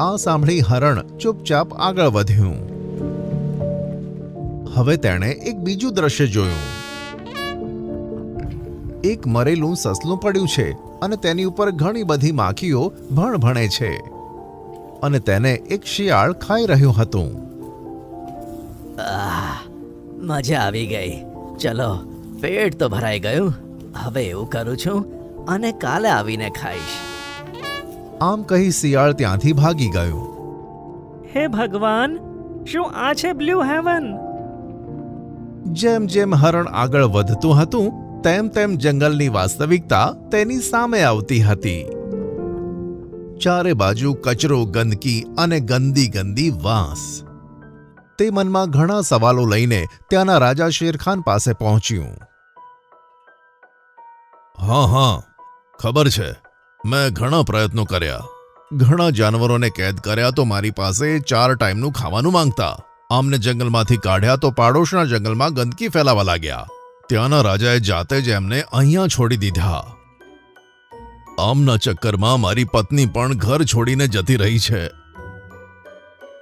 આ સાંભળી હરણ ચૂપચાપ આગળ વધ્યું. હવે તેણે એક બીજું દ્રશ્ય જોયું. એક મરેલું સસલું પડ્યું છે અને તેની ઉપર ઘણી બધી માખીઓ ભણ ભણે છે. અને તેને એક શિયાળ ખાઈ રહ્યું હતું. મજા આવી ગઈ. ચલો, પેટ તો ભરાઈ ગયું. હવે એવું કરું છું અને કાલે આવીને ખાઈશ. આમ કહી શિયાળ ત્યાંથી ભાગી ગયું. હે ભગવાન શું આ છે બ્લુ હેવન? જેમ જેમ હરણ આગળ વધતું હતું તેમ તેમ જંગલની વાસ્તવિકતા તેની સામે આવતી હતી. ચારે બાજુ કચરો ગંદકી અને ગંદી ગંદી વાંસ. તે મનમાં ઘણા સવાલો લઈને ત્યાંના રાજા શેરખાન પાસે પહોંચ્યું. હા હા ખબર છે. મેં ઘણા પ્રયત્નો કર્યા. ઘણા જાનવરોને કેદ કર્યા તો મારી પાસે ચાર ટાઈમનું ખાવાનું માંગતા. આમને જંગલમાંથી કાઢ્યા તો પાડોશના જંગલમાં ગંદકી ફેલાવા લાગ્યા. ત્યાંના રાજાએ જાતે જ એમને અહીંયા છોડી દીધા. આમના ચક્કરમાં મારી પત્ની પણ ઘર છોડીને જતી રહી છે.